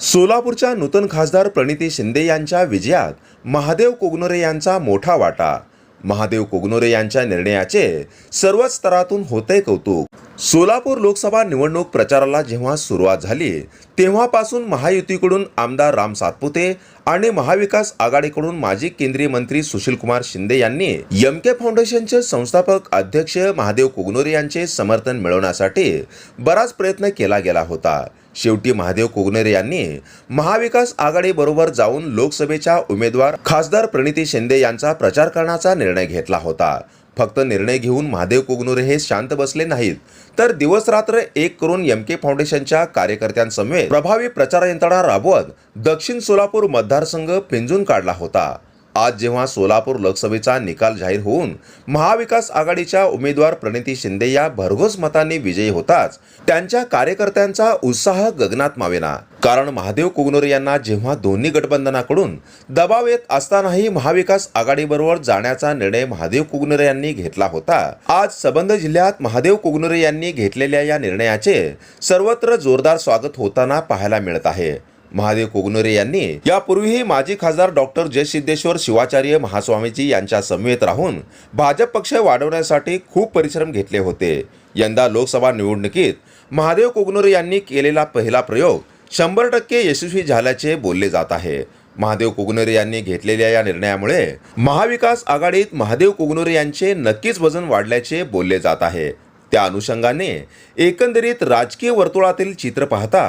सोलापूरच्या नूतन खासदार प्रणिती शिंदे यांच्या विजयात महादेव कोगनोरे यांचा मोठा वाटा. महादेव कोगनोरे यांच्या निर्णयाचे सर्वच स्तरातून होते कौतुक. सोलापूर लोकसभा निवडणूक प्रचाराला जेव्हा सुरुवात झाली तेव्हापासून महायुतीकडून आमदार राम सातपुते आणि महाविकास आघाडीकडून माजी केंद्रीय मंत्री सुशीलकुमार शिंदे यांनी यमके फाउंडेशनचे संस्थापक अध्यक्ष महादेव कोगनोरे यांचे समर्थन मिळवण्यासाठी बराच प्रयत्न केला गेला होता. शेवटी महादेव कोगनेरे यांनी महाविकास आघाडीबरोबर जाऊन लोकसभेच्या उमेदवार खासदार प्रणिती शिंदे यांचा प्रचार करण्याचा निर्णय घेतला होता. फक्त निर्णय घेऊन महादेव कोगनोरे हे शांत बसले नाहीत तर दिवसरात्र एक करून एम के फाउंडेशनच्या कार्यकर्त्यांसमवेत प्रभावी प्रचार यंत्रणा राबवत दक्षिण सोलापूर मतदारसंघ पिंजून काढला होता. आज जेव्हा सोलापूर लोकसभेचा निकाल जाहीर होऊन महाविकास आघाडीच्या उमेदवार प्रणिती शिंदे या भरघोस मतांनी विजयी होताच त्यांच्या कार्यकर्त्यांचा उत्साह गगनात मावेना. कारण महादेव कुगनोरे यांना जेव्हा दोन्ही गठबंधनाकडून दबाव येत असतानाही महाविकास आघाडीबरोबर जाण्याचा निर्णय महादेव कुगनोरे यांनी घेतला होता. आज सबंध जिल्ह्यात महादेव कुगनोरे यांनी घेतलेल्या या निर्णयाचे सर्वत्र जोरदार स्वागत होताना पाहायला मिळत आहे. महादेव कोगनोरे यांनी. यापूर्वीही माजी खासदार डॉक्टर जयसिद्धेश्वर शिवाचार्य महास्वामीजी यांच्या समवेत राहून भाजप पक्ष वाढवण्यासाठी खूप परिश्रम घेतले होते. यंदा लोकसभा निवडणुकीत महादेव कोगनोरे यांनी केलेला पहिला प्रयोग शंभर टक्के यशस्वी झाल्याचे बोलले जात आहे. महादेव कोगनोरे यांनी घेतलेल्या या निर्णयामुळे महाविकास आघाडीत महादेव कोगनोरे यांचे नक्कीच वजन वाढल्याचे बोलले जात आहे. त्या अनुषंगाने एकंदरीत राजकीय वर्तुळातील चित्र पाहता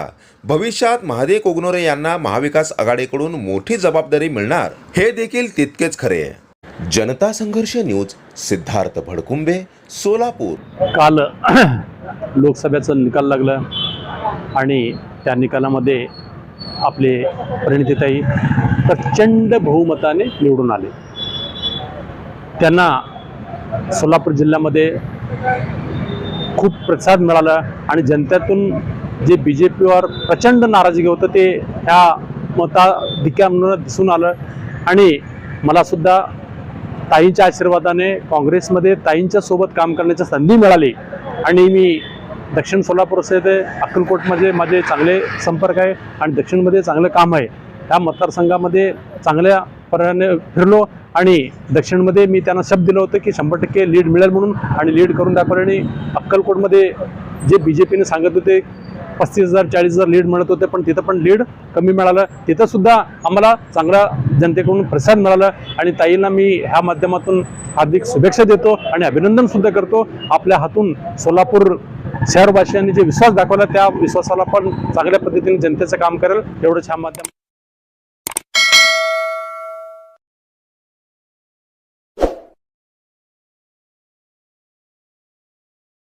भविष्यात महादेव कोगनोरे यांना महाविकास आघाडीकडून मोठी जबाबदारी मिळणार हे देखील तितकेच खरे. जनता संघर्ष न्यूज सिद्धार्थ भडकुंबे सोलापूर. काल लोकसभेचं निकाल लागलं आणि त्या निकालामध्ये आपले परिणितीताई प्रचंड बहुमताने निवडून आले. त्यांना सोलापूर जिल्ह्यामध्ये खूप प्रतिसाद मिळाला आणि जनतेतून जे बी जे पीवर प्रचंड नाराजगी होतं ते ह्या मताधिक्यानं दिसून आलं. आणि मलासुद्धा ताईंच्या आशीर्वादाने काँग्रेसमध्ये ताईंच्या सोबत काम करण्याची संधी मिळाली. आणि मी दक्षिण सोलापूर असे ते अक्कलकोटमध्ये माझे चांगले संपर्क आहे आणि दक्षिणमध्ये चांगलं काम आहे. त्या मतदारसंघामध्ये चांगल्या पर्यायाने फिरलो आणि दक्षिणमध्ये मी त्यांना शब्द दिलं होतं की शंभर टक्के लीड मिळेल म्हणून आणि लीड करून दाखवल्याने अक्कलकोटमध्ये जे बी जे पीने सांगत होते पस्तीस हजार चाळीस हजार लीड मिळत होते पण तिथं पण लीड कमी मिळालं. तिथं सुद्धा आम्हाला चांगला जनतेकडून प्रसाद मिळाला आणि ताईंना मी ह्या माध्यमातून हार्दिक शुभेच्छा देतो आणि अभिनंदन सुद्धा करतो. आपल्या हातून सोलापूर शहरवासियांनी जे विश्वास दाखवला त्या विश्वासाला पण चांगल्या पद्धतीने जनतेचं काम करेल. एवढंच ह्या माध्यम